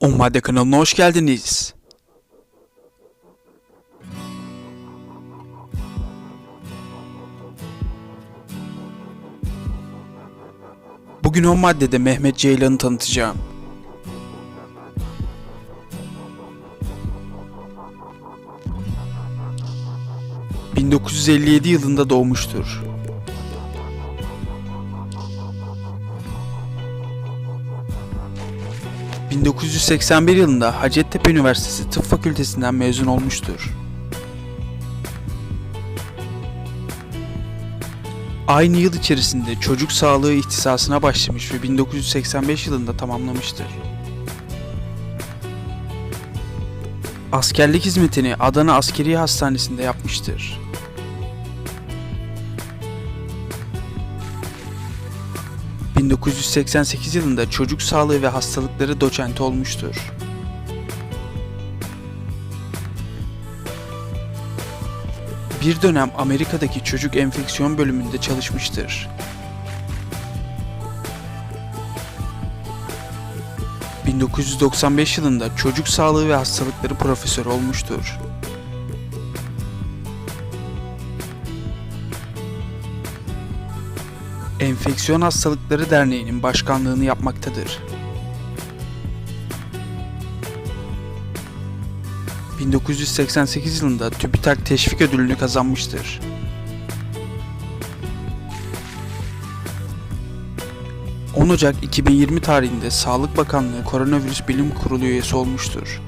O Madde kanalına hoş geldiniz. Bugün o maddede Mehmet Ceylan'ı tanıtacağım. ...1957 yılında doğmuştur. 1981 yılında Hacettepe Üniversitesi Tıp Fakültesinden mezun olmuştur. Aynı yıl içerisinde çocuk sağlığı ihtisasına başlamış ve 1985 yılında tamamlamıştır. Askerlik hizmetini Adana Askeri Hastanesi'nde yapmıştır. ...1988 yılında çocuk sağlığı ve hastalıkları doçenti olmuştur. Bir dönem Amerika'daki çocuk enfeksiyon bölümünde çalışmıştır. 1995 yılında çocuk sağlığı ve hastalıkları profesörü olmuştur. Enfeksiyon Hastalıkları Derneği'nin başkanlığını yapmaktadır. 1988 yılında TÜBİTAK Teşvik Ödülünü kazanmıştır. ...10 Ocak 2020 tarihinde Sağlık Bakanlığı Koronavirüs Bilim Kurulu üyesi olmuştur.